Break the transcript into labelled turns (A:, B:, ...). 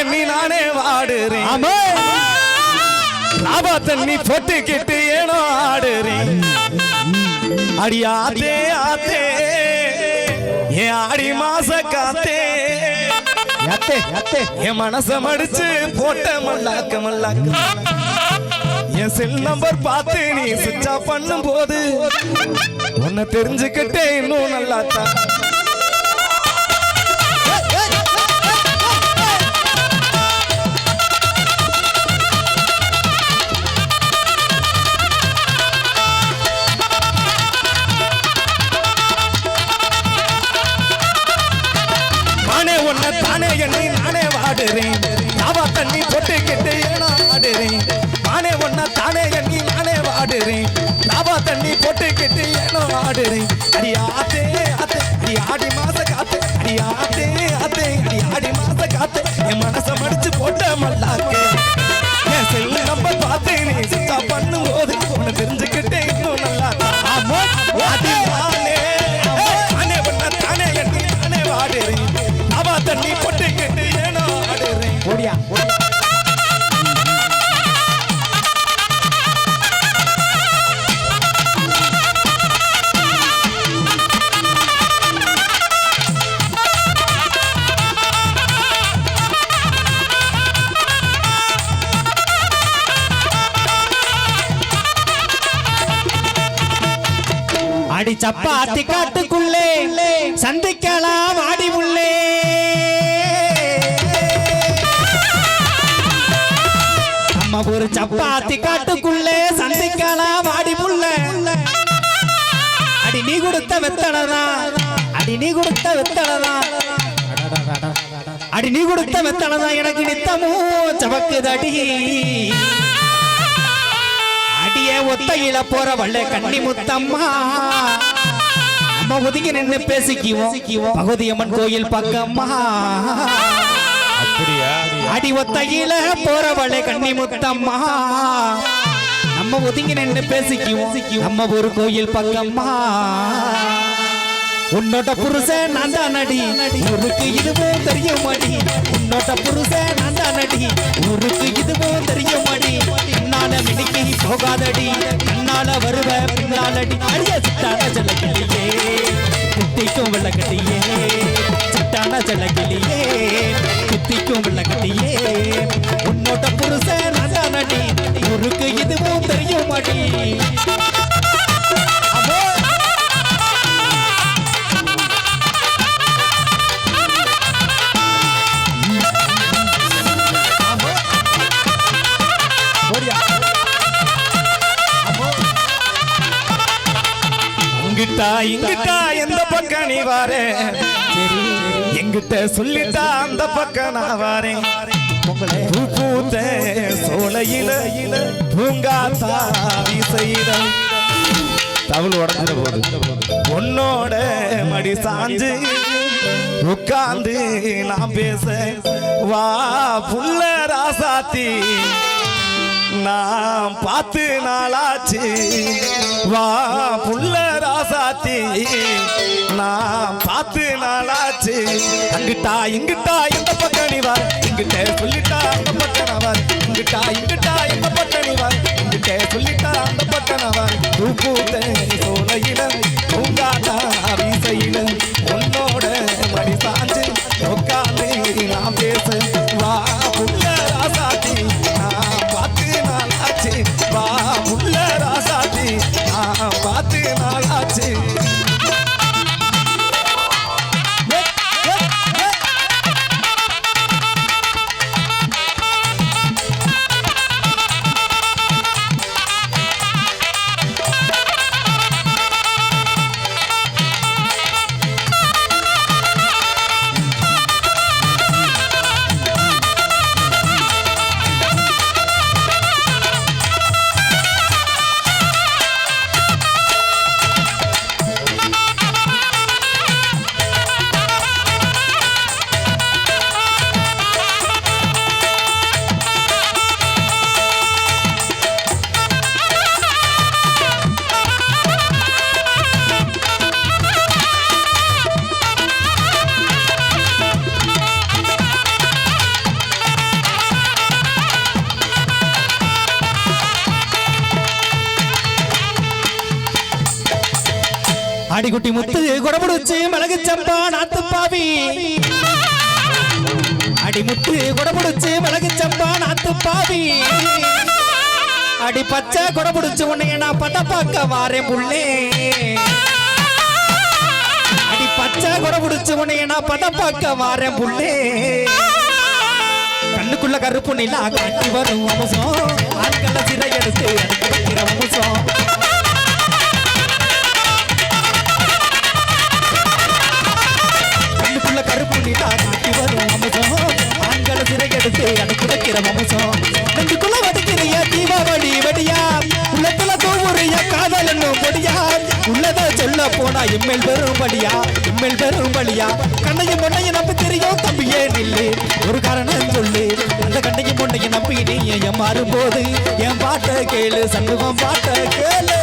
A: எண்ணி நானே வாடுறேன். லாபா தண்ணி போட்டுக்கிட்டு ஏனோ ஆடுறேன் அடி ஆத்தே. ஆத்தே என் ஆடி மாச காத்தே. என் மனச மடிச்சு போட்ட மல்லாக்க மல்லாக்க. என் செல் நம்பர் பார்த்து நீ சுவிட்ச் ஆஃப் பண்ணும் போது உன்னை தெரிஞ்சுக்கிட்டே இன்னும் நல்லா தான் தண்ணி போட்டுக்கிட்டு ஏனா ஆடுறேன். நானே ஒன்னா தானே எண்ணி நானே வாடுறேன். லாபா தண்ணி போட்டுக்கிட்டு ஏனோ ஆடுறேன்.
B: சப்பாத்தி காட்டுக்குள்ளே சந்திக்கலாம் ஆடி உள்ளே. நம்ம ஒரு சப்பாத்தி காட்டுக்குள்ளே சந்திக்கலாம் ஆடி புள்ள அடி நீ கொடுத்த வெத்தளதா அடி நீ கொடுத்த வெத்தளதா அடி நீ கொடுத்த வெத்தளதா எனக்கு நித்தமும் சபக்குதடி. அடியே ஒத்தையில போற வள்ள கண்ணி முத்தம்மா ஒதுங்கி நின்னு பேசிக்குவோம். பகுதியம்மன் கோயில் பக்கம்மா அடி ஒத்தையில போறவளே கண்ணி முத்தம்மா. நம்ம ஒதுங்கி நின்று பேசிக்குவோம். நம்ம ஒரு கோயில் பக்கம்மா. உன்னோட புருஷன் நான் தான் நடி ஊருக்கு இதுவும் தெரியும் அடி உன்னோட புருஷன் நான் தான் நடி ஊருக்கு இதுவும் தெரியும் அடி பின்னால மினிக்கி போகாதடி. சிட்டான ஜலக்கிளியே குத்திக்கும் வெள்ளக்கட்டியே உன்னோட புருஷன் நான் நடி உருக்கு இதுவும் தெரியும் அடி.
A: இங்கிட்டா இங்கிட்டா எந்த பக்கம் நீ வாரே? எங்கிட்ட சொல்லிட்டா அந்த பக்கம் நான் வாரேன். பூ பூத்த சோலையில பூங்காத்தா வீசையில தவள் உடஞ்சிட போது. உன்னோட மடி சாஞ்சு உட்கார்ந்து நான் பேச வா புள்ள ராசாத்தி நான் பார்த்து நாளாச்சு. வா புள்ள ராசாத்தி நான் பார்த்து நாளாச்சு. அங்கிட்டா இங்கிட்டா எந்த பக்கம் நீ வா. இங்கிட்ட சொல்லிட்டா அந்த பக்கம் வா. இங்கிட்டா இங்கிட்டா எந்த பக்கம் வா. இங்கிட்ட சொல்லிட்டா
B: அடிக்குட்டி முத்து குடமுடிச்சு மிளகு சம்பா நாத்து பாவி அடி முத்து குடமுடிச்சு மிளகு சம்பா நாத்து பாவி அடி பச்சை குடமுடிச்சு உன்னைய நான் பத பார்க்க வாரேன் புள்ளே. அடி பச்சை குடமுடிச்சு உன்னைய நான் பத பார்க்க வாரேன் புள்ளே. கண்ணுக்குள்ள கருப்பு நிலா காட்டி வரும் அம்சம். ஆட்கள சிறை எடுத்து அனுப்பிக்கிற அம்சம். கண்ணுக்குள்ள காட்டி வரும் அம்சம் ஆண்களை சிறை எடுத்து அனுப்பிக்கிற அம்சம் நெஞ்சுக்குள்ள வடிக்கிறிய தீபாவளி வெடியா உள்ளத்துல தூவுறிய காதல் என்னும் பொடியா உள்ளத சொல்ல போனா இம்மேல் பெரும்படியா இம்மேல் பெரும்படியா கண்ணையும் பொண்ணையும் நம்ப தெரியும் தம்பியே நில்லு ஒரு காரணம் சொல்லு அந்த கண்ணையும் பொண்ணையும் நம்பி நீ ஏன் மாறும்போது என் பாட்டை கேளு சண்முகம் பாட்டை கேளு